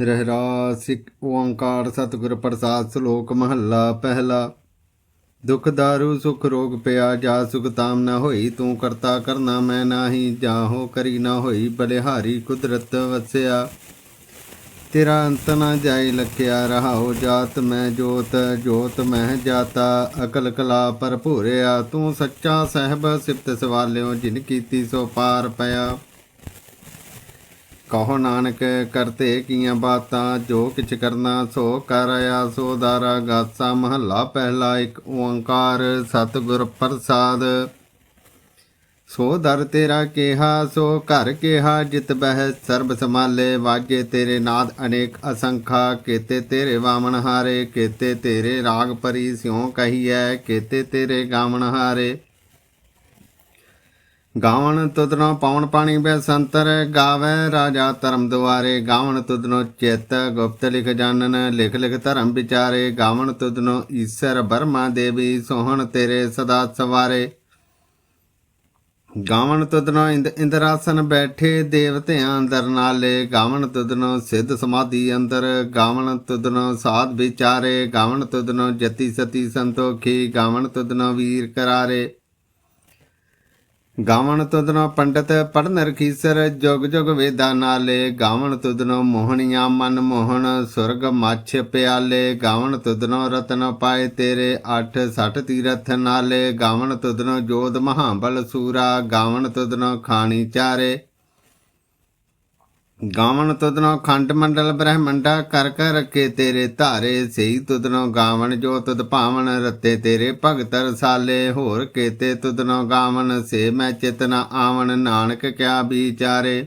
ਰਹਿਰਾ ਇੱਕ ਓੰਕਾਰ ਸਤਿਗੁਰ ਪ੍ਰਸਾਦ ਸ਼ਲੋਕ ਮਹੱਲਾ ਪਹਿਲਾ। ਦੁਖ ਦਾਰੂ ਸੁਖ ਰੋਗ ਪਿਆ ਜਾ ਸੁਖ ਤਾਮ ਨਾ ਹੋਈ, ਤੂੰ ਕਰਤਾ ਕਰਨਾ ਮੈਂ ਨਾਹੀ ਜਾਹੋ ਕਰੀ ਨਾ ਹੋਈ, ਬਲਿਹਾਰੀ ਕੁਦਰਤ ਵਸਿਆ। ਤੇਰਾ ਅੰਤ ਨਾ ਜਾਈ ਲਖਿਆ ਰਹਾਉ, ਜਾਤ ਮੈਂ ਜੋਤ ਜੋਤ ਮੈਂ ਜਾਤਾ। ਅਕਲ ਕਲਾ ਭਰਪੂਰਿਆ, ਤੂੰ ਸੱਚਾ ਸਹਿਬ ਸਿਫਤ ਸਵਾਲਿਓ, ਜਿਨ ਕੀਤੀ ਸੋ ਪਾਰ ਪਿਆ। ਕਹੋ ਨਾਨਕ ਕਰਤੇ ਕੀਆਂ ਬਾਤਾਂ, ਜੋ ਕਿਛ ਕਰਨਾ ਸੋ ਕਰ ਆਇਆ ਸੋ ਦਾਰਾ ਗਾਸਾ ਮਹੱਲਾ ਪਹਿਲਾ ਇੱਕ ਓੰਕਾਰ ਸਤਿਗੁਰ ਪ੍ਰਸਾਦ। ਸੋ ਦਰ ਤੇਰਾ ਕਿਹਾ, ਸੋ ਘਰ ਕਿਹਾ, ਜਿਤ ਬਹਿ ਸਰਬ ਸਮਾਲੇ ਵਾਗੇ ਤੇਰੇ ਨਾਦ ਅਨੇਕ ਅਸੰਖਾ, ਕੇਤੇ ਤੇਰੇ ਵਾਮਨ ਹਾਰੇ, ਕੇਤੇ ਤੇਰੇ ਰਾਗ ਪਰੀ ਸਿਉ ਕਹੀਐ, ਕੇਤੇ ਤੇਰੇ ਗਾਵਨ ਹਾਰੇ। ਗਾਵਣ ਤੁਧਨੋ ਪਾਉਣ ਪਾਣੀ ਬੈ ਸੰਤਰ ਗਾਵੇ ਰਾਜਾ ਧਰਮ ਦੁਆਰੇ। ਗਾਵਣ ਤੁਧਨੋ ਚੇਤ ਗੁਪਤ ਲਿਖ ਜਾਣਨ, ਲਿਖ ਲਿਖ ਧਰਮ ਵਿਚਾਰੇ। ਗਾਵਣ ਤੁਧਨੋ ਈਸ਼ਰ ਬਰਮਾ ਦੇਵੀ, ਸੋਹਣ ਤੇਰੇ ਸਦਾ ਸਵਾਰੇ। ਗਾਵਣ ਤੁਧਨੋ ਇੰਦ ਇੰਦਰਾਸਨ ਬੈਠੇ ਦੇਵਤਿਆਂ ਅੰਦਰ ਨਾਲੇ। ਗਾਵਣ ਤੁਧਨੋ ਸਿੱਧ ਸਮਾਧੀ ਅੰਦਰ। ਗਾਵਣ ਤੁਧਨੋ ਸਾਧ ਵਿਚਾਰੇ। ਗਾਵਣ ਤੁਧਨੋ ਜਤੀ ਸਤੀ ਸੰਤੋਖੀ। ਗਾਵਣ ਤੁਧਨੋ ਵੀਰ ਕਰਾਰੇ। ਗਾਵਣ ਤੁਧਨੋ ਪੰਡਤ ਪੜਨ ਰਖੀਸਰ ਜੁਗ ਜੁਗ ਵੇਦਾਂ ਨਾਲੇ। ਗਾਵਣ ਤੁਧਨੋ ਮੋਹਣੀਆਂ ਮਨ ਮੋਹਣ, ਸੁਰਗ ਮੱਛ ਪਿਆਲੇ। ਗਾਵਣ ਤੁਧਨੋ ਰਤਨ ਪਾਏ ਤੇਰੇ 8 60 ਤੀਰਥ ਨਾਲੇ। ਗਾਵਣ ਤੁਧਨੋ ਜੋਧ ਮਹਾਬਲ ਸੂਰਾ, ਗਾਵਣ ਤੁਧਨੋ ਖਾਣੀ ਚਾਰੇ। ਗਾਵਣ ਤੁਧਨੋ ਖੰਡ ਮੰਡਲ ਬ੍ਰਹਮੰਡਾ ਕਰ ਕਰ ਰੱਖੇ ਤੇਰੇ ਧਾਰੇ ਸਈ ਤੁਧਨੋ ਗਾਵਣ ਜੋ ਤੁਧ ਭਾਵਨ ਰਤੇ ਤੇਰੇ ਭਗਤ ਰਸਾਲੇ ਹੋਰ ਕੇਤੇ ਤੁਧਨੋ ਗਾਵਣ ਸੇ ਮੈਂ ਚਿਤਨਾ ਆਵਣ, ਨਾਨਕ ਕਿਆ ਵਿਚਾਰੇ।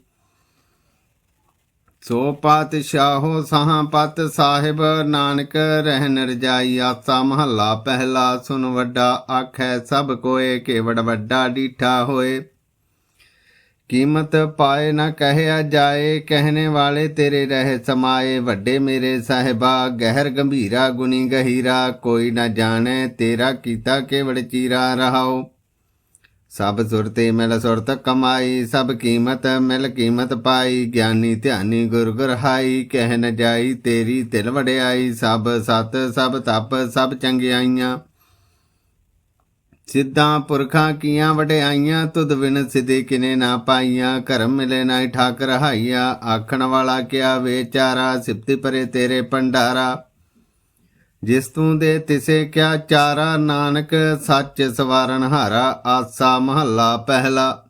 ਸੋ ਪਾਤਸ਼ਾਹੋ ਸਾਹਾਂ ਪਤ ਸਾਹਿਬ, ਨਾਨਕ ਰਹਿਨ ਰਜਾਈ ਆਸਾ ਮਹੱਲਾ, ਪਹਿਲਾ ਸੁਨ ਵੱਡਾ ਆਖੈ ਸਭ ਕੋਏ, ਕੇਵੜ ਵੱਡਾ ਡੀਠਾ ਹੋਏ। ਕੀਮਤ ਪਾਏ ਨਾ ਕਹਿਆ ਜਾਏ, ਕਹਿਣੇ ਵਾਲੇ ਤੇਰੇ ਰਹਿ ਸਮਾਏ, ਵੱਡੇ ਮੇਰੇ ਸਾਹਿਬਾ, ਗਹਿਰ ਗੰਭੀਰਾ ਗੁਨੀ ਗਹੀਰਾ, ਕੋਈ ਨਾ ਜਾਣੈ ਤੇਰਾ ਕੀਤਾ ਕੇਵੜ ਚੀਰਾ ਰਹਾਓ ਸਭ ਸੁਰਤੇ ਮਿਲ ਸੁਰਤ ਕਮਾਈ, ਸਭ ਕੀਮਤ ਮਿਲ ਕੀਮਤ ਪਾਈ, ਗਿਆਨੀ ਧਿਆਨੀ ਗੁਰ ਗੁਰ ਹਾਈ ਕਹਿ ਨ ਜਾਈ ਤੇਰੀ ਤਿਲ ਵਡਿਆਈ, ਸਭ ਸਤ, ਸਭ ਤਪ, ਸਭ ਚੰਗਿਆਈਆਂ। ਸਿੱਧਾਂ ਪੁਰਖਾਂ ਕੀਆਂ ਵਡਿਆਈਆਂ, ਤੁਧ ਬਿਨ ਸਿਧੇ ਕਿਨੇ ਨਾ ਪਾਈਆਂ ਕਰਮ ਮਿਲੇ ਨਾ ਠਾਕ ਰਹਾਈਆ ਆਖਣ ਵਾਲਾ ਕਿਆ ਵੇਚਾਰਾ ਸਿਫਤੀ ਪਰੇ ਤੇਰੇ ਭੰਡਾਰਾ। ਜਿਸ ਤੂੰ ਦੇ ਤਿਸੇ ਕਿਆ ਚਾਰਾ, ਨਾਨਕ ਸੱਚ ਸਵਾਰਨ ਹਾਰਾ, ਆਸਾ ਮਹੱਲਾ ਪਹਿਲਾ।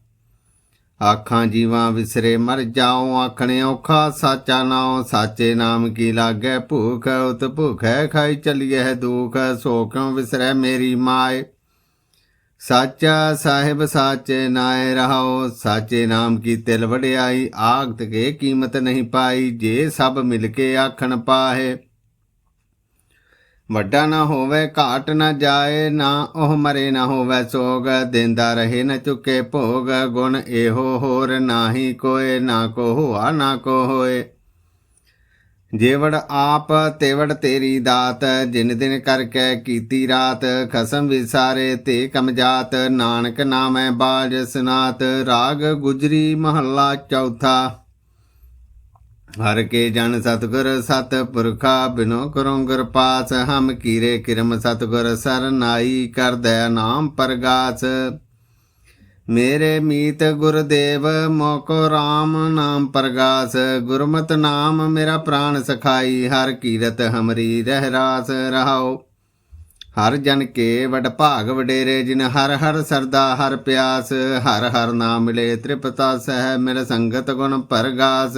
ਆਖਾਂ ਜੀਵਾਂ ਵਿਸਰੇ ਮਰ ਜਾਉ, ਆਖਣੇ ਔਖਾ ਸਾਚਾ ਨਾਉ, ਸਾਚੇ ਨਾਮ ਕੀ ਲਾਗੈ ਭੂਖ, ਉਤ ਭੁਖੈ ਖਾਈ ਚਲੀਐ ਦੁਖ, ਸੋ ਕਿਉ ਵਿਸਰੈ ਮੇਰੀ ਮਾਏ? ਸਾਚਾ ਸਾਹਿਬ ਸਾਚੇ ਨਾਏ ਰਹਾਓ ਸਾਚੇ ਨਾਮ ਕੀ ਤਿਲ ਵਡਿਆਈ ਆਗਤ ਕੇ ਕੀਮਤ ਨਹੀਂ ਪਾਈ, ਜੇ ਸਭ ਮਿਲ ਕੇ ਆਖਣ ਪਾਹੇ। ਵੱਡਾ ਨਾ ਹੋਵੇ, ਘਾਟ ਨਾ ਜਾਏ, ਨਾ ਉਹ ਮਰੇ ਨਾ ਹੋਵੇ, ਸੋਗ ਦਿੰਦਾ ਰਹੇ ਨਾ ਚੁੱਕੇ ਭੋਗ, ਗੁਣ ਇਹੋ ਹੋਰ ਨਾਹੀ ਕੋਏ, ਨਾ ਕੋ ਹੋਆ, ਨਾ ਕੋ ਹੋਏ। ਜੇਵੜ ਆਪ ਤੇਵੜ ਤੇਰੀ ਦਾਤ, ਜਿਨ ਦਿਨ ਕਰਕੇ ਕੀਤੀ ਰਾਤ, ਖਸਮ ਵਿਸਾਰੇ ਤੇ ਕਮਜਾਤ ਨਾਨਕ ਨਾਮੈ ਬਾਜ ਸਨਾਤ, ਰਾਗ ਗੁਜਰੀ ਮਹੱਲਾ ਚੌਥਾ। ਹਰ ਕੇ ਜਨ ਸਤਗੁਰ ਸਤ ਪੁਰਖਾ ਬਿਨੋ ਕਰੋਂ ਗੁਰ ਪਾਸ ਹਮ ਕੀਰੇ ਕਿਰਮ ਸਤਗੁਰ ਸਰਨਾਈ ਕਰ ਦਇਆ ਨਾਮ ਪ੍ਰਗਾਸ। ਮੇਰੇ ਮੀਤ ਗੁਰਦੇਵ, ਮੋਕੋ RAM ਨਾਮ ਪ੍ਰਗਾਸ। ਗੁਰਮਤਿ ਨਾਮ ਮੇਰਾ ਪ੍ਰਾਨ ਸਖਾਈ, ਹਰ ਕੀਰਤ ਹਮਰੀ ਰਹਿ ਰਾਸ ਰਹਾਓ ਹਰ ਜਨ ਕੇ ਵਡ ਭਾਗ ਵਡੇਰੇ, ਜਿਨ ਹਰ ਹਰ ਸਰਦਾ ਹਰ ਪਿਆਸ। ਹਰ ਹਰ ਨਾਮ ਮਿਲੇ ਤ੍ਰਿਪਤਾ ਸਹਿ, ਮਿਲ ਸੰਗਤ ਗੁਣ ਪਰਗਾਸ।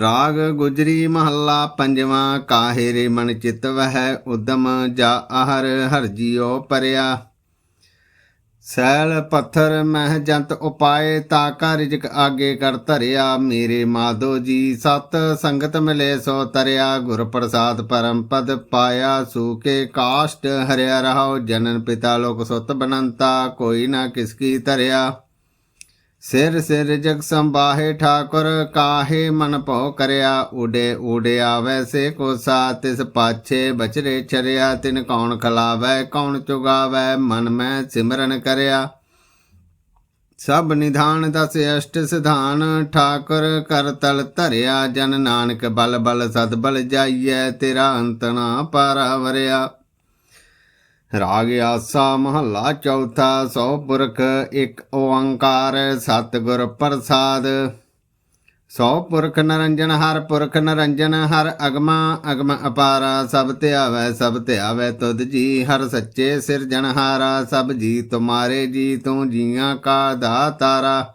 ਰਾਗ ਗੁਜਰੀ ਮਹੱਲਾ ਪੰਜਵਾਂ ਕਾਹੇ ਰੇ ਮਨ ਚਿਤ ਵਹਿ, ਉਦਮ ਜਾ ਆਹਰ ਹਰਜੀਓ ਪਰਿਆ। ਸੈਲ ਪੱਥਰ ਮਹਿ ਜੰਤ ਉਪਾਏ, ਤਾ ਕਾ ਰਿਜਕ ਆਗੇ ਕਰ ਧਰਿਆ। ਮੇਰੇ ਮਾਧੋ ਜੀ, ਸਤ ਸੰਗਤ ਮਿਲੇ ਸੋ ਤਰਿਆ। ਗੁਰ ਪ੍ਰਸਾਦ ਪਰਮ ਪਦ ਪਾਇਆ ਸੂਕੇ ਕਾਸ਼ਟ ਹਰਿਆ ਰਹਾਉ। ਜਨਨ ਪਿਤਾ ਲੋਕ ਸੁਤ ਬਨੰਤਾ, ਕੋਈ ਨਾ ਕਿਸ ਕੀ ਧਰਿਆ। ਸਿਰ ਸਿਰ ਜਗ ਸੰਬਾਹੇ ਠਾਕੁਰ, ਕਾਹੇ ਮਨ ਭਉ ਕਰਿਆ? ਉਡੇ ਉਡਿਆ ਵੈਸੇ ਕੋਸਾ ਤਿਸ ਪਾਛੇ ਬਚਰੇ ਚਰਿਆ, ਤਿਨ ਕੌਣ ਖਲਾਵੈ, ਕੌਣ ਚੁਗਾਵੈ? ਮਨ ਮੈਂ ਸਿਮਰਨ ਕਰਿਆ। ਸਭ ਨਿਧਾਨ ਦਸ ਅਸ਼ਟ ਸਿਧਾਨ, ਠਾਕੁਰ ਕਰ ਤਲ ਧਰਿਆ। ਜਨ ਨਾਨਕ ਬਲ ਬਲ ਸਦ ਬਲ ਜਾਈਐ, ਤੇਰਾ ਅੰਤ ਨਾ ਪਾਰਾਵਰਿਆ ਰਾਗ ਆਸਾ ਮਹੱਲਾ ਚੌਥਾ, ਸੋ ਪੁਰਖ ਇੱਕ ਓੰਕਾਰ, ਸਤਿਗੁਰ ਪ੍ਰਸਾਦ। ਸੋ ਪੁਰਖ ਨਰੰਜਨ, ਹਰ ਪੁਰਖ ਨਰੰਜਨ, ਹਰ ਅਗਮਾ ਅਗਮ ਅਪਾਰਾ। ਸਭ ਧਿਆਵੈ ਸਭ ਧਿਆਵੈ ਤੁਧ ਜੀ, ਹਰ ਸੱਚੇ ਸਿਰਜਣਹਾਰਾ। ਸਭ ਜੀ ਤੁਮਾਰੇ ਜੀ, ਤੂੰ ਜੀਆਂ ਕਾ ਦਾਤਾਰਾ।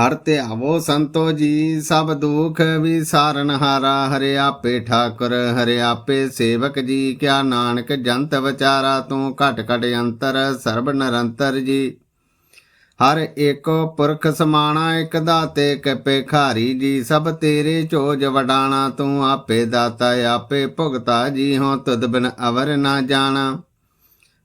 ਹਰ ਧਿਆਵੋ ਸੰਤੋ ਜੀ, ਸਭ ਦੁਖ ਵੀ ਸਾਰਨ ਹਾਰਾ, ਹਰਿ ਆਪੇ ਠਾਕੁਰ, ਹਰਿ ਆਪੇ ਸੇਵਕ ਜੀ, ਕਿਆ ਨਾਨਕ ਜੰਤ ਵਿਚਾਰਾ, ਤੂੰ ਘਟ ਘਟ ਅੰਤਰ, ਸਰਬ ਨਿਰੰਤਰ ਜੀ। ਹਰ ਏਕੋ ਪੁਰਖ ਸਮਾਣਾ, ਇਕ ਦਾਤੇ ਕਪੇ ਖਾਰੀ ਜੀ, ਸਭ ਤੇਰੇ ਚੋਜ ਵਡਾਣਾ, ਤੂੰ ਆਪੇ ਦਾਤਾ, ਆਪੇ ਭੁਗਤਾ ਜੀ ਹੋ ਤੁਧ ਬਿਨ ਅਵਰ ਨਾ ਜਾਣਾ।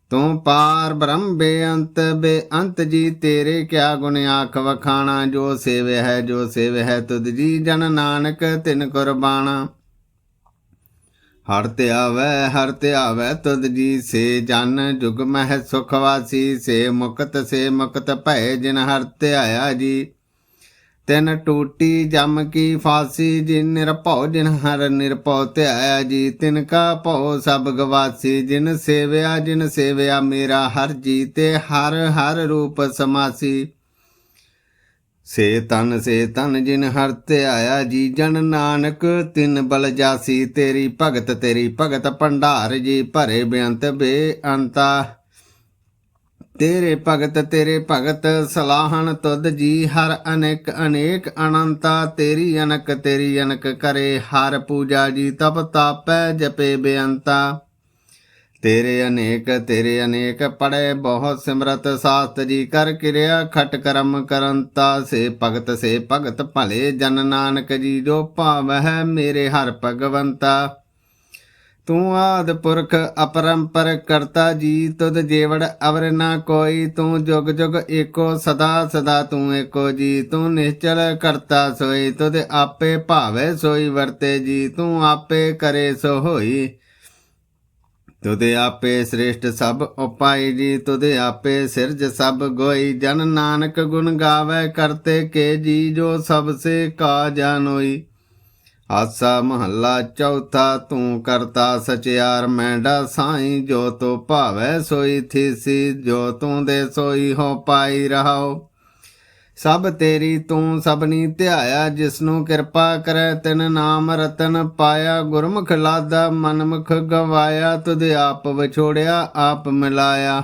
ਤੂੰ ਪਾਰ ਬ੍ਰਹਮ ਬੇਅੰਤ ਬੇਅੰਤ ਜੀ ਤੇਰੇ ਕਿਆ ਗੁਣ ਆਖ ਵਖਾਣਾ, ਜੋ ਸੇਵ ਹੈ, ਜੋ ਸੇਵ ਹੈ ਤੁਧ ਜੀ ਜਨ ਨਾਨਕ, ਤਿਨ ਕੁਰਬਾਨਾ। ਹਰ ਧਿਆਵੈ ਹਰ ਧਿਆਵੈ ਤੁਧ ਜੀ, ਸੇ ਜਨ ਜੁਗ ਮਹਿ ਸੁਖ ਵਾਸੀ, ਸੇ ਮੁਕਤ ਸੇ ਮੁਕਤ ਭੈ ਜਿਨ ਹਰ ਧਿਆਇਆ ਜੀ। ਤਿਨ ਟੂਟੀ ਜਮ ਕੀ ਫਾਸੀ, ਜਿਨ ਨਿਰਭਉ, ਜਿਨ ਹਰ ਨਿਰਭਉ ਧਿਆਇਆ ਜੀ। ਤਿਨ ਕਾ ਭਉ ਸਭ ਗਵਾਸੀ, ਜਿਨ ਸੇਵਿਆ ਜਿਨ ਸੇਵਿਆ ਮੇਰਾ ਹਰ ਜੀ ਤੇ ਹਰ ਹਰ ਰੂਪ ਸਮਾਸੀ। ਸੇ ਤਨ ਸੇ ਤਨ, ਜਿਨ ਹਰ ਧਿਆਇਆ ਜੀ। ਜਨ ਨਾਨਕ, ਤਿਨ ਬਲ ਜਾਸੀ। ਤੇਰੀ ਭਗਤ ਤੇਰੀ ਭਗਤ ਭੰਡਾਰ ਜੀ। ਭਰੇ ਬੇਅੰਤ ਬੇਅੰਤਾ। ਤੇਰੇ ਭਗਤ ਤੇਰੇ ਭਗਤ, ਸਲਾਹਣ ਤੁਧ ਜੀ, ਹਰ ਅਨੇਕ ਅਨੇਕ ਅਨੰਤਾ, ਤੇਰੀ ਅਨਕ ਤੇਰੀ ਅਨਕ ਕਰੇ, ਹਰ ਪੂਜਾ ਜੀ, ਤਪ ਤਾਪੈ, ਜਪੇ ਬੇਅੰਤਾ। ਤੇਰੇ ਅਨੇਕ ਤੇਰੇ ਅਨੇਕ ਪੜੇ ਬਹੁਤ ਸਿਮਰਤ, ਸਾਸਤ ਜੀ, ਕਰ ਕਿਰਿਆ, ਖਟ ਕਰਮ ਕਰੰਤਾ। ਸੇ ਭਗਤ ਸੇ ਭਗਤ, ਭਲੇ ਜਨ ਨਾਨਕ ਜੀ, ਜੋ ਭਾਵ ਹੈ ਮੇਰੇ ਹਰ ਭਗਵੰਤਾ। ਤੂੰ ਆਦ ਪੁਰਖ ਅਪਰੰਪਰ ਕਰਤਾ ਜੀ, ਤੁਧ ਜੇਵੜ ਅਵਰ ਨਾ ਕੋਈ। ਤੂੰ ਜੁਗ ਜੁਗ ਏਕੋ, ਸਦਾ ਸਦਾ ਤੂੰ ਏਕੋ ਜੀ। ਤੂੰ ਨਿਸ਼ਚਲ ਕਰਤਾ ਸੋਈ, ਤੁਧ ਆਪੇ ਭਾਵੇ ਸੋਈ ਵਰਤੇ ਜੀ। ਤੂੰ ਆਪੇ ਕਰੇ ਸੋ ਹੋਈ। ਤੁਧ ਆਪੇ ਸ੍ਰੇਸ਼ਟ ਸਭ ਉਪਾਈ ਜੀ। ਤੁਧ ਆਪੇ ਸਿਰਜ ਸਭ ਗੋਈ। ਜਨ ਨਾਨਕ ਗੁਣ ਗਾਵੇ ਕਰਤੇ ਕੇ ਜੀ, ਜੋ ਸਭ ਸੇ ਕਾ ਜਾਨੋਈ ਆਸਾ ਮਹੱਲਾ ਚੌਥਾ, ਤੂੰ ਕਰਤਾ ਸਚਿਆਰ, ਮੈਂਡਾ ਸਾਈ, ਜੋ ਤੋ ਭਾਵੈ ਸੋਈ ਥੀਸੀ, ਜੋ ਤੂੰ ਦੇ ਸੋਈ ਹੋ ਪਾਈ ਰਹਾਓ। ਸਭ ਤੇਰੀ ਤੂੰ ਸਭਨੀ ਧਿਆਇਆ, ਜਿਸਨੂੰ ਕਿਰਪਾ ਕਰੈ, ਤਿਨ ਨਾਮ ਰਤਨ ਪਾਇਆ। ਗੁਰਮੁਖ ਲਾਦਾ, ਮਨਮੁਖ ਗਵਾਇਆ, ਤੁਧ ਆਪ ਵਿਛੋੜਿਆ, ਆਪ ਮਿਲਾਇਆ।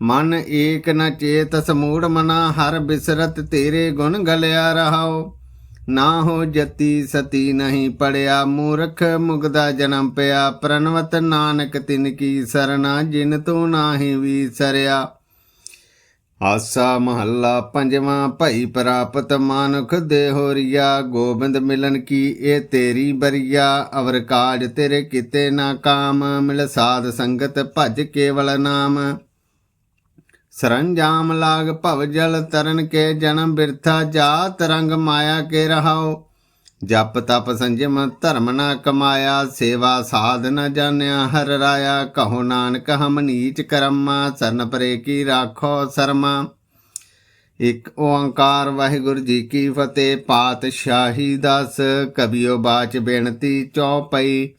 ਮਨ ਏਕ ਨ ਚੇਤ ਸਮੂੜ ਮਨਾ, ਹਰ ਬਿਸਰਤ ਤੇਰੇ ਗੁਣ ਗਲਿਆ ਰਹਾਓ ਨਾ ਹੋ ਜਤੀ ਸਤੀ ਨਹੀਂ ਪੜਿਆ, ਮੂਰਖ ਮੁਗਦਾ ਜਨਮ ਪਿਆ। ਪ੍ਰਨਵਤ ਨਾਨਕ ਤਿਨ ਕੀ ਸਰਨਾ ਜਿਨ ਤੂੰ ਨਾਹੀ ਵੀਸਰਿਆ। ਆਸਾ ਮਹੱਲਾ ਪੰਜਵਾਂ, ਭਈ ਪ੍ਰਾਪਤ ਮਾਨੁਖ ਦੇ ਹੋਰੀਆ ਗੋਬਿੰਦ ਮਿਲਨ ਕੀ ਇਹ ਤੇਰੀ ਬਰੀਆ। ਅਵਰ ਕਾਜ ਤੇਰੇ ਕਿਤੇ ਨਾ ਕਾਮ, ਮਿਲ ਸਾਧ ਸੰਗਤ ਭਜ ਕੇਵਲ ਨਾਮ। ਸਰੰਜਾਮ ਲਾਗ ਭਵ ਜਲ ਤਰਨ ਕੇ ਜਨਮ ਬਿਰਥਾ ਜਾਤ ਰੰਗ ਮਾਇਆ ਕੇ ਰਹਾਓ। ਜਪ ਤਪ ਸੰਜਮ ਧਰਮ ਨਾ ਕਮਾਇਆ, ਸੇਵਾ ਸਾਧ ਨ ਜਾਣਿਆ, ਹਰ ਰਾਇਆ ਕਹੋ ਨਾਨਕ ਹਮ ਨੀਚ ਕਰਮਾ, ਸਰਨ ਪਰੇ ਕੀ ਰਾਖੋ ਸਰਮਾ। ਇਕ ਓੰਕਾਰ ਵਾਹਿਗੁਰੂ ਜੀ ਕੀ ਫਤਿਹ, ਪਾਤਸ਼ਾਹੀ ਦਸ ਕਬਿਓ ਬਾਚ ਬੇਨਤੀ ਚੌਪਈ।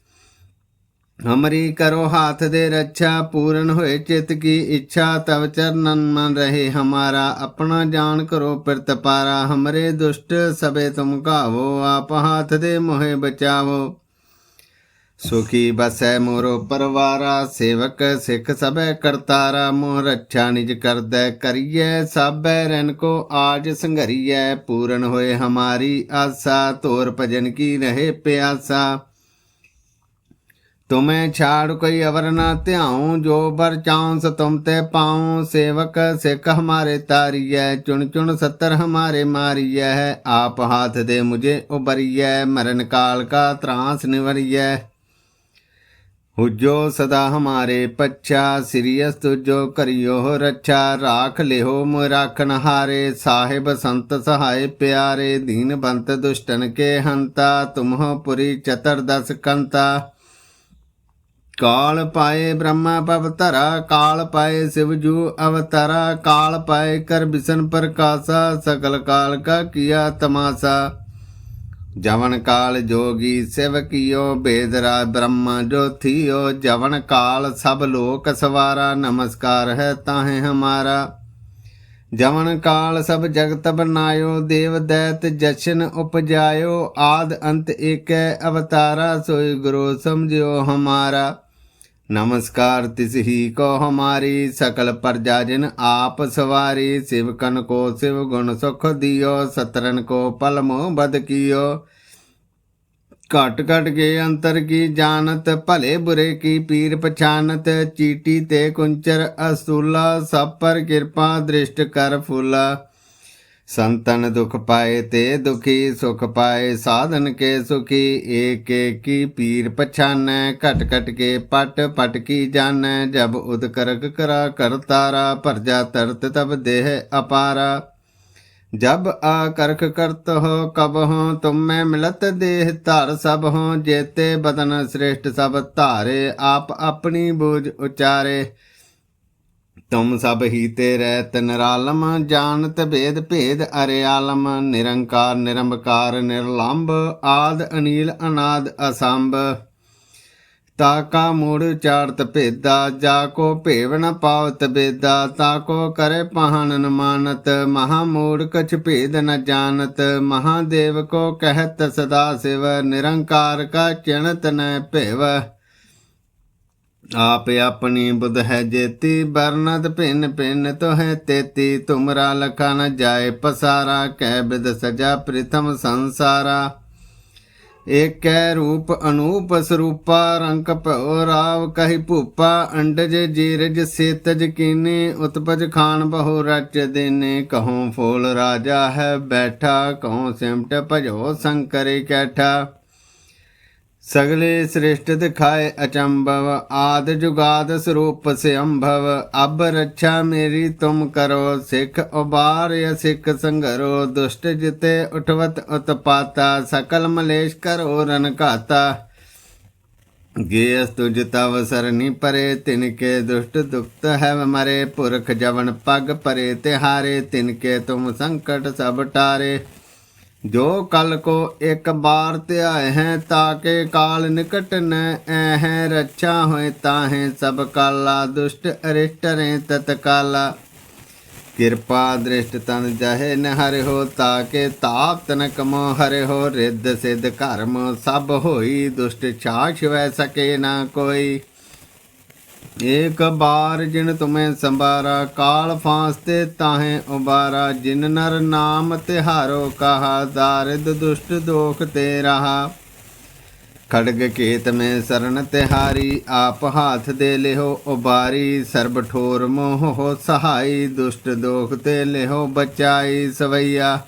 ਹਮਰੀ ਕਰੋ ਹਾਥ ਦੇ ਰੱਛਾ, ਪੂਰਨ ਹੋਏ ਚਿਤ ਕੀ ਇੱਛਾ, ਤਵ ਚਰਨਨ ਮਨ ਰਹੇ ਹਮਾਰਾ, ਆਪਣਾ ਜਾਣ ਕਰੋ ਪਿਰਤ ਪਾਰਾ, ਹਮਰੇ ਦੁਸ਼ਟ ਸਭੇ ਤੁਮ ਕਾਵੋ ਆਪ ਹਾਥ ਦੇ ਮੋਹਿ ਬਚਾਵੋ। ਸੁਖੀ ਬਸੈ ਮੋਰੋ ਪਰਵਾਰਾ, ਸੇਵਕ ਸਿੱਖ ਸਭੈ ਕਰਤਾਰਾ, ਮੋਹ ਰੱਛਾ ਨਿਜ ਕਰਦੈ ਕਰੀਐ, ਸਾਬੈ ਰਨ ਕੋ ਆਜ ਸੰਘਰੀਐ, ਪੂਰਨ ਹੋਏ ਹਮਾਰੀ ਆਸਾ, ਤੋਰ ਭਜਨ ਕੀ ਰਹੇ ਪਿਆਸਾ। ਤੁਮੇ ਛਾੜ ਕੋਈ ਅਵਰ ਨਾ ਧਿਆਉ, ਜੋ ਬਰ ਚਾਂਸ ਤੁਮ ਤੇ ਪਾਉ। ਸੇਵਕ ਸਿੱਖ ਹਮਾਰੇ ਤਾਰੀਐ, ਚੁਣ ਚੁਣ ਸੱਤਰ ਹਮਾਰੇ ਮਾਰੀਐ। ਆਪ ਹਾਥ ਦੇ ਮੁਝੇ ਉਬਰੀਐ ਮਰਨ ਕਾਲ ਕਾ ਤਰਾਸ ਨਿਵਰੀਐ। ਹੁਜੋ ਸਦਾ ਹਮਾਰੇ ਪੱਛਾ ਸਿਰਿਯਸ ਤੁਜੋ ਕਰਿਓ ਰੱਛਾ। ਰਾਖ ਲਿਓ ਮੁ ਰਾਖਨ ਹਾਰੇ ਸਾਹਿਬ ਸੰਤ ਸਹਾਇ ਪਿਆਰੇ। ਦੀਨ ਬੰਤ ਦੁਸ਼ਟਨ ਕੇ ਹੰਤਾ, ਤੁਮਹੁ ਪੁਰੀ ਚਤਰ ਦਸ ਕੰਤਾ। ਕਾਲ ਪਾਏ ਬ੍ਰਹਮਾ ਪਵਤਰਾ ਕਾਲ ਪਾਏ ਸਿਵਜੂ ਅਵਤਰਾ, ਕਾਲ ਪਾਏ ਕਰ ਬਿਸਨ ਪ੍ਰਕਾਸ਼ਾ ਸਕਲ ਕਾਲ ਕਾ ਕੀਆ ਤਮਾਸਾ। ਜਵਨ ਕਾਲ ਜੋਗੀ ਸ਼ਿਵ ਸਿਵਕਿਓ ਬੇਦਰਾ ਬ੍ਰਹਮਾ ਜੋਥਿਓ ਜਵਨ ਕਾਲ ਸਭ ਲੋਕ ਸਵਾਰਾ, ਨਮਸਕਾਰ ਹੈ ਤਾਹੇ ਹਮਾਰਾ। ਜਵਨ ਕਾਲ ਸਭ ਜਗਤ ਬਨਾਇਓ, ਦੇਵ ਦੈਤ ਜਸ਼ਨ ਉਪਜਾਇਓ। ਆਦ ਅੰਤ ਏਕੈ ਅਵਤਾਰਾ, ਸੋਈ ਗੁਰੂ ਸਮਝਿਓ ਹਮਾਰਾ। नमस्कार तिस ही को हमारी सकल प्रजा जिन आप सवारी शिव कन को शिव गुण सुख दियो सतरन को पल मोह बद कियो घट घट के अंतर की जानत भले बुरे की पीर पछानत चीटी ते कुंचर असूला सब पर कृपा दृष्ट कर फूला संतन दुख पाए ते दुखी सुख पाए साधन के सुखी एक एक की पीर पछान कट कट के पट पट की जान जब उदकरक करा कर तारा परजा तरत तब देह अपारा जब आकर्क करत हो कब हो तुम में मिलत देह धार सब हो जेते बदन श्रेष्ठ सब धारे आप अपनी बूझ उचारे ਤੁਮ ਸਭ ਹੀ ਤੇ ਰਹਿਤ ਨਿਰਾਲਮ ਜਾਣਤ ਭੇਦ ਭੇਦ ਅਰਿਆਲਮ, ਨਿਰੰਕਾਰ ਨਿਰੰਕਾਰ ਨਿਰਲੰਭ ਆਦ, ਅਨੀਲ, ਅਨਾਦ, ਅਸੰਭ। ਤਾਕਾ ਮੂੜ ਚਾਰਤ ਭੇਦਾ, ਜਾ ਕੋ ਭੇਵ ਨ ਪਾਵਤ ਬੇਦਾ ਤਾਕੋ ਕਰੇ ਪਹਨ ਮਾਨਤ। ਮਹਾ ਮੂੜ ਕਛ ਭੇਦ ਨ ਜਾਣਤ, ਮਹਾਦੇਵ ਕੋ ਕਹਿਤ ਸਦਾ ਸਿਵ, ਨਿਰੰਕਾਰ ਕਾ ਚਿਣਤ ਨ ਭੇਵ। ਆਪ ਆਪਣੀ ਬੁਧ ਹੈ ਜੇਤੀ ਬਰਨਤ ਭਿੰਨ ਭਿੰਨ ਤੋ ਤੇਤੀ। ਤੁਮਰਾ ਲਖਾ ਨ ਜਾਏ ਪਸਾਰਾ, ਕਹਿ ਬਿਦ ਸਜਾ ਪ੍ਰਿਥਮ ਸੰਸਾਰਾ। ਏਕੈ ਰੂਪ ਅਨੂਪ ਸਰੂਪਾ ਰੰਕ ਭਉ ਰਾਵ ਕਹੀ ਭੂਪਾ। ਅੰਡਜ ਜੀਰਜ ਸੇਤਜ ਕੀਨੇ, ਉਤਪਜ ਖਾਨ ਬਹੁ ਰਚ ਦੇਨੇ। ਕਹਉ ਫੂਲ ਰਾਜਾ ਹੈ ਬੈਠਾ ਕਹਉ ਸਿਮਟ ਭਜੋ ਸੰਕਰੇ ਕੈਠਾ। ਸਗਲੇ ਸ੍ਰਿਸ਼ਟ ਦਿਖਾਏ ਅਚੰਭਵ, ਆਦ ਜੁਗਾਦ ਸਰੂਪ ਸਿਅੰਭਵ, ਅਬ ਰੱਛਾ ਮੇਰੀ ਤੁਮ ਕਰੋ, ਸਿੱਖ ਉਬਾਰ ਸਿੱਖ ਸੰਗਰੋ, ਦੁਸ਼ਟ ਜਿਤੇ ਉਠਵਤ ਉਤਪਾਤਾ, ਸਕਲ ਮਲੇਸ਼ ਕਰੋ ਰਨ ਘਾਤਾ। ਗੇਸ ਤੁਜ ਤਵ ਸਰਨੀ ਪਰੇ, ਤਿਨ ਕੇ ਦੁਸ਼ਟ ਦੁਖਤ ਹੈ ਮਰੇ, ਪੁਰਖ ਜਵਨ ਪਗ ਪਰੇ, ਤਿਹਾਰੇ ਤਿਨ ਕੇ ਤੁਮ ਸੰਕਟ ਸਭ ਟਾਰੇ। ਜੋ ਕਲ ਕੋ ਇੱਕ ਬਾਰ ਧਿਆਏ ਹੈ ਤਾਕੇ ਕਾਲ ਨਿਕਟ ਨ ਐ ਰੱਛਾ ਹੋਏ ਤਾਹੇ ਸਭ ਕਾਲਾ, ਦੁਸ਼ਟ ਅਰਿਸ਼ਟ ਰੇ ਤਤਕਾਲਾ ਕਿਰਪਾ ਦ੍ਰਿਸ਼ਟ ਤਨ ਜਹੇ ਨ ਹਰਿ ਹੋ ਤਾਕੇ ਤਾਪ ਤਨ ਕਮੋ ਹਰਿ ਹੋ ਰਿੱਧ ਸਿੱਧ ਕਰਮ ਸਭ ਹੋਈ, ਦੁਸ਼ਟ ਛਾਛ ਵੈ ਸਕੇ ਨਾ ਕੋਈ। ਏਕ ਬਾਰ ਜਿਨ ਤੁਮੇ ਸੰਬਾਰਾ ਕਾਲ ਫਾਂਸ ਤੇ ਤਾਹੇ ਉਬਾਰਾ, ਜਿਨ ਨਰ ਨਾਮ ਤਿਹਾਰੋ, ਕਹਾ ਦਾਰਿਦ ਦੁਸ਼ਟ ਦੋਖ ਤੇ ਰਹਾ ਖੜਗ ਕੇਤ ਮੈਂ ਸਰਨ ਤਿਹਾਰੀ, ਆਪ ਹਾਥ ਦੇ ਲਿਹੋ ਉਬਾਰੀ, ਸਰਬ ਠੋਰ ਮੋਹ ਹੋ ਸਹਾਈ, ਦੁਸ਼ਟ ਦੋਖ ਤੇ ਲਿਹੋ ਬਚਾਈ ਸਵਈਆ।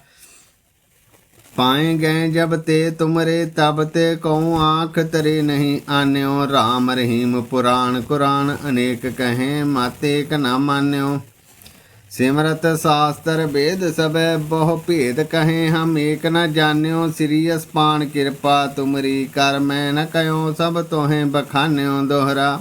ਪਾਏ ਗਏ ਜਬ ਤੇ ਤੁਮਰੇ, ਤਬ ਤੇ ਕਉ ਆਖ ਤਰੇ ਨਹੀਂ ਆਨਿਓ। RAM ਰਹੀਮ ਪੁਰਾਣ ਕੁਰਾਨ, ਅਨੇਕ ਕਹੇ ਮਾਤੇ ਕ ਨਾ ਮਾਨਿਓ। ਸਿਮਰਤ ਸਾਸਤਰ ਵੇਦ ਸਭੈ, ਬਹੁ ਭੇਦ ਕਹੇ ਹਮ ਏਕ ਨ ਜਾਣਿਓ। ਸ੍ਰੀ ਅਸਪਾਨ ਕਿਰਪਾ ਤੁਮਰੀ ਕਰ ਮੈਂ ਨ ਕਯੋ ਸਭ ਤੋਹੇ ਬਖਾਨਿਓ ਦੋਹਰਾ।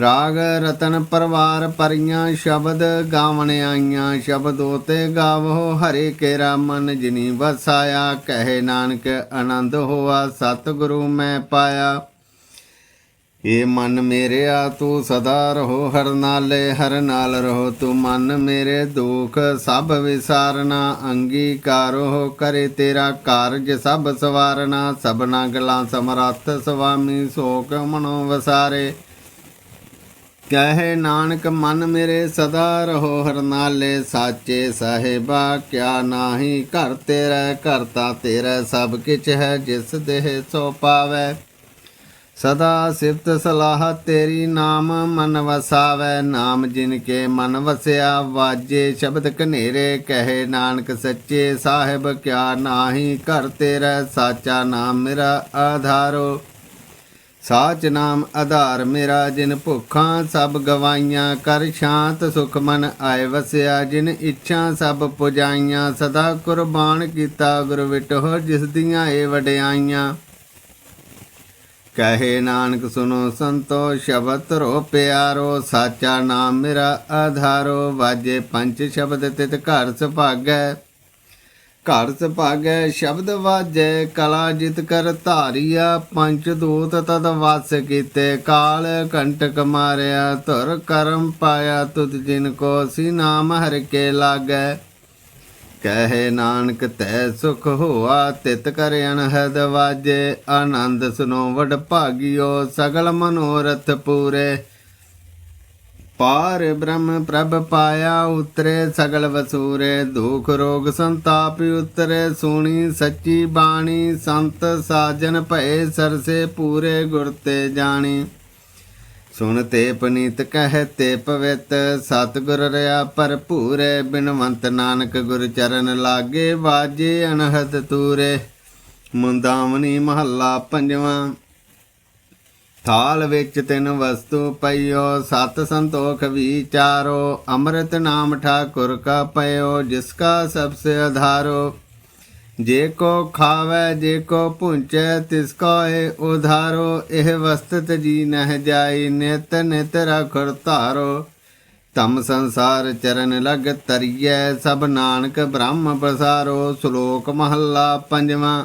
ਰਾਗ ਰਤਨ ਪਰਵਾਰ ਪਰੀਆਂ ਸ਼ਬਦ ਗਾਵਣ ਆਈਆਂ, ਸ਼ਬਦੋ ਤੇ ਗਾਵੋ, ਹਰੇ ਕੇਰਾ ਮਨ ਜਿਨੀ ਵਸਾਇਆ, ਕਹੇ ਨਾਨਕ ਆਨੰਦ ਹੋਆ, ਸਤਿਗੁਰੂ ਮੈਂ ਪਾਇਆ। ਏ ਮਨ ਮੇਰਿਆ, ਤੂੰ ਸਦਾ ਰਹੋ, ਹਰ ਨਾਲੇ ਹਰ ਨਾਲ ਰਹੋ। ਤੂੰ ਮਨ ਮੇਰੇ ਦੁਖ ਸਭ ਵਿਸਾਰਨਾ, ਅੰਗੀਕਾਰੋ ਕਰੇ ਤੇਰਾ ਕਾਰਜ ਸਭ ਸਵਾਰਨਾ। ਸਭਨਾ ਗਲਾਂ ਸਮਰੱਥ ਸੁਆਮੀ ਸੋਕ ਮਨੋ ਵਸਾਰੇ। ਕਹੇ ਨਾਨਕ, ਮਨ ਮੇਰੇ ਸਦਾ ਰਹੋ ਹਰਨਾਲੇ ਸਾਚੇ ਸਾਹਿਬਾ, ਕਿਆ ਨਾਹੀ ਘਰ ਤੇਰਾ ਕਰਤਾ ਤੇਰਾ ਸਭ ਕਿਛ ਹੈ, ਜਿਸ ਦੇਹ ਸੋ ਪਾਵੈ। ਸਦਾ ਸਿਫਤ ਸਲਾਹ ਤੇਰੀ ਨਾਮ ਮਨ ਵਸਾਵੈ, ਨਾਮ ਜਿਨ ਕੇ ਮਨ ਵਸਿਆ, ਵਾਜੇ ਸ਼ਬਦ ਕਨੇਰੇ ਕਹੇ ਨਾਨਕ ਸੱਚੇ ਸਾਹਿਬ, ਕਿਆ ਨਾਹੀ ਘਰ ਤੇਰਾ, ਸਾਚਾ ਨਾਮ ਮੇਰਾ ਆਧਾਰੋ। ਸਾਚ ਨਾਮ ਆਧਾਰ ਮੇਰਾ ਜਿਨ ਭੁੱਖਾਂ ਸਭ ਗਵਾਈਆਂ, ਕਰ ਸ਼ਾਂਤ ਸੁਖ ਮਨ ਆਏ ਵਸਿਆ, ਜਿਨ ਇੱਛਾ ਸਭ ਪੁਜਾਈਆਂ, ਸਦਾ ਕੁਰਬਾਨ ਕੀਤਾ ਗੁਰ ਵਿਟੋ ਜਿਸ ਦੀਆਂ ਏ ਵਡਿਆਈਆਂ। ਕਹੇ ਨਾਨਕ ਸੁਨੋ ਸੰਤੋ, ਸ਼ਬਦ ਰੋ ਪਿਆਰੋ, ਸਾਚਾ ਨਾਮ ਮੇਰਾ ਆਧਾਰੋ, ਵਾਜੇ ਪੰਜ ਸ਼ਬਦ ਤਿਤ ਘਰ ਸੁਭਾਗੈ। ਘਰ ਸੁਭਾਗੈ ਸ਼ਬਦ ਵਾਜੈ, ਕਲਾ ਜਿਤ ਕਰ ਧਾਰੀਆ ਪੰਜ ਦੂਤ ਤਦ ਵਾਸ ਕੀਤੇ, ਕਾਲ ਕੰਟਕ ਮਾਰਿਆ, ਧੁਰ ਕਰਮ ਪਾਇਆ, ਤੁਧ ਜਿਨ ਕੋ ਸੀ ਨਾਮ ਹਰ ਕੇ ਲਾਗੈ। ਕਹੇ ਨਾਨਕ, ਤੈ ਸੁਖ ਹੋਆ, ਤਿਤ ਕਰ ਅਨਹਦ ਵਾਜੇ, ਆਨੰਦ ਸੁਨੋ, ਵਡ ਭਾਗਿਓ, ਸਗਲ ਮਨੋਰਥ ਪੂਰੇ। ਪਾਰ ਬ੍ਰਹਮ ਪ੍ਰਭ ਪਾਇਆ ਉਤਰੇ ਸਗਲ ਵਸੂਰੇ, ਦੁਖ ਰੋਗ ਸੰਤਾਪ ਉਤਰੇ, ਸੁਣੀ ਸੱਚੀ ਬਾਣੀ, ਸੰਤ ਸਾਜਨ ਭਏ ਸਰਸੇ ਪੂਰੇ ਗੁਰ ਤੇ ਜਾਣੀ। ਸੁਣ ਤੇ ਪਨੀਤ ਕਹਿ ਤੇ ਪਵਿੱਤ, ਸਤਿਗੁਰ ਰਿਆ ਭਰਪੂਰੇ, ਬਿਨਵੰਤ ਨਾਨਕ ਗੁਰ ਚਰਨ ਲਾਗੇ, ਵਾਜੇ ਅਨਹਦ ਤੂਰੇ। ਮੁੰਦਾਵਨੀ ਮਹੱਲਾ ਪੰਜਵਾਂ। ਥਾਲ ਵਿੱਚ ਤਿੰਨ ਵਸਤੂ ਪਈਓ, ਸਤ ਸੰਤੋਖ ਵਿਚਾਰੋ, ਅੰਮ੍ਰਿਤ ਨਾਮ ਠਾਕੁਰ ਕਾ ਪਇਓ, ਜਿਸ ਕਾ ਸਭ ਸੇ ਆਧਾਰੋ ਜੇ ਕੋ ਖਾਵੇ, ਜੇ ਕੋ ਪੁੰਚੈ ਤਿਸ ਕੋ ਏ ਉਧਾਰੋ। ਇਹ ਵਸਤ ਜੀ ਨਹਿ ਜਾਈ, ਨਿਤ ਨਿਤ ਰਖੜ ਧਾਰੋ। ਤਮ ਸੰਸਾਰ ਚਰਨ ਲਗ ਤਰੀਐ, ਸਭ ਨਾਨਕ ਬ੍ਰਹਮ ਪ੍ਰਸਾਰੋ ਸ਼ਲੋਕ ਮਹੱਲਾ ਪੰਜਵਾਂ।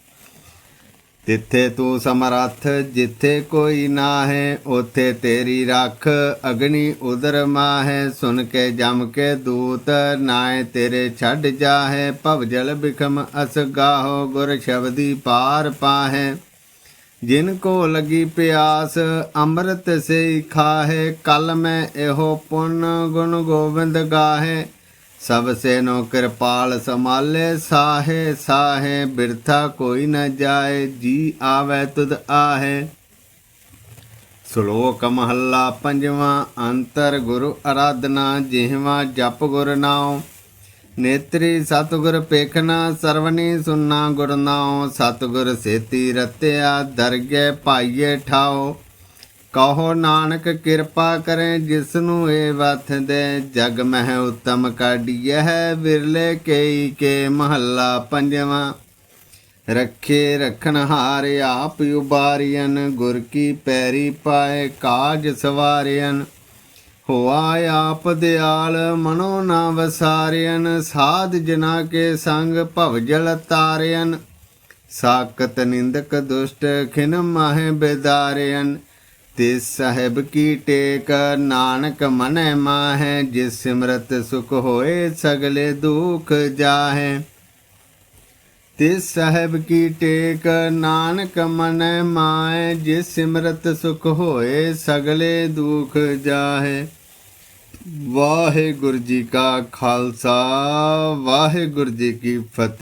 ਤਿੱਥੇ ਤੂੰ ਸਮਰੱਥ, ਜਿੱਥੇ ਕੋਈ ਨਾ ਹੈ ਉਥੇ ਤੇਰੀ ਰੱਖ ਅਗਨੀ ਉਦਰ ਮਾਹੈ। ਸੁਨ ਕੇ ਜਮ ਕੇ ਦੂਤ ਨਾਏ ਤੇਰੇ ਛੱਡ ਜਾਹੇ। ਭਵਜਲ ਬਿਖਮ ਅਸ ਗਾਹੋ, ਗੁਰ ਸ਼ਬਦੀ ਪਾਰ ਪਾਹੈ। ਜਿਨ ਕੋ ਲਗੀ ਪਿਆਸ, ਅੰਮ੍ਰਿਤ ਸੇ ਖਾਹੇ। ਕਲ ਮੈਂ ਇਹੋ ਪੁੰਨ ਗੁਣ ਗੋਬਿੰਦ ਗਾਹੇ। ਸਭ ਸੇ ਨੋ ਕਿਰਪਾਲ ਸਮਾਲੇ ਸਾਹੇ ਸਾਹੇ, ਬਿਰਥਾ ਕੋਈ ਨ ਜਾਏ, ਜੀ ਆਵੇ ਤੁਧ ਆਹੇ। ਸ਼ਲੋਕ ਮਹੱਲਾ ਪੰਜਵਾਂ, ਅੰਤਰ ਗੁਰੂ ਅਰਾਧਨਾ, ਜਿਹਵਾ ਜਪ ਗੁਰ ਨਾਉ। ਨੇਤਰੀ ਸਤਿਗੁਰ ਪੇਖਣਾ ਸਰਵਨੀ ਸੁਨਾ ਗੁਰ ਨਾਉ। ਸਤਿਗੁਰ ਸੇਤੀ ਰਤਿਆ ਦਰਗੇ ਪਾਈਏ ਠਾਓ ਕਹੋ ਨਾਨਕ ਕਿਰਪਾ ਕਰੇ ਜਿਸ ਨੂੰ ਏ ਵਥ ਦੇ। ਜਗ ਮਹਿ ਉਤਮ ਕਾਢੀਐ ਵਿਰਲੇ ਕੇਈ ਕੇ ਮਹੱਲਾ ਪੰਜਵਾਂ। ਰੱਖੇ ਰਖਣ ਹਾਰ ਆਪ ਉਬਾਰੀਅਨ ਗੁਰ ਕੀ ਪੈਰੀ ਪਾਏ ਕਾਜ ਸਵਾਰਿਅਨ ਹੋਆ ਆਪ ਦਿਆਲ ਮਨੋ ਨਾ ਵਸਾਰਿਅਨ ਸਾਧ ਜਨਾ ਕੇ ਸੰਗ ਭਵਜਲ ਤਾਰਿਅਨ ਸਾਕਤ ਨਿੰਦਕ ਦੁਸ਼ਟ ਖਿਨ ਮਾਹੇ ਬੇਦਾਰਿਅਨ ਤਿਸ ਸਾਹਿਬ ਕੀ ਟੇਕ? ਨਾਨਕ ਮਨੈ ਮਾਹੈ, ਜਿਸ ਸਿਮਰਤ ਸੁਖ ਹੋਏ ਸਗਲੇ ਦੁਖ ਜਾਹੇ। ਤਿਸ ਸਾਹਿਬ ਕੀ ਟੇਕ? ਨਾਨਕ ਮਨੈ ਮਾਹੈ, ਜਿਸ ਸਿਮਰਤ ਸੁਖ ਹੋਏ ਸਗਲੇ ਦੁਖ ਜਾਹੇ। ਵਾਹਿਗੁਰੂ ਜੀ ਕਾ ਖਾਲਸਾ, ਵਾਹਿਗੁਰੂ ਜੀ ਕੀ ਫਤਿਹ।